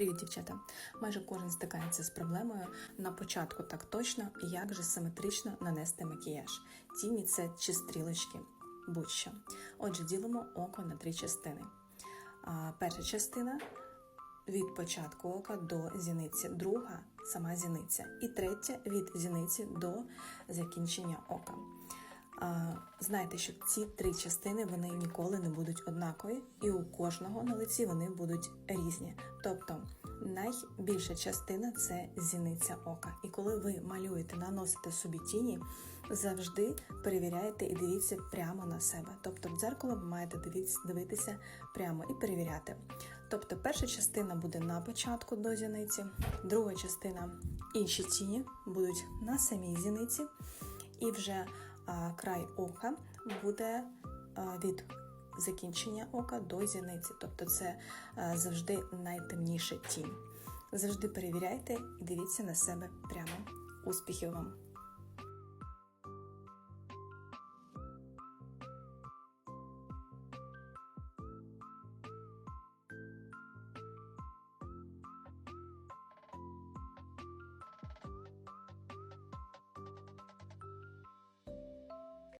Привіт, дівчата! Майже кожен стикається з проблемою на початку так точно, як же симетрично нанести макіяж. Тіні це чи стрілочки, будь-що. Отже, ділимо око на три частини. Перша частина від початку ока до зіниці, друга сама зіниця, і третя від зіниці до закінчення ока. Знайте, що ці три частини вони ніколи не будуть однакові, і у кожного на лиці вони будуть різні. Тобто найбільша частина це зіниця ока. І коли ви малюєте, наносите собі тіні, завжди перевіряєте і дивіться прямо на себе. Тобто в дзеркало ви маєте дивитися прямо і перевіряти. Тобто, перша частина буде на початку до зіниці, друга частина інші тіні будуть на самій зіниці, і вже край ока буде від закінчення ока до зіниці. Тобто це завжди найтемніша тінь. Завжди перевіряйте і дивіться на себе прямо. Успіхів вам!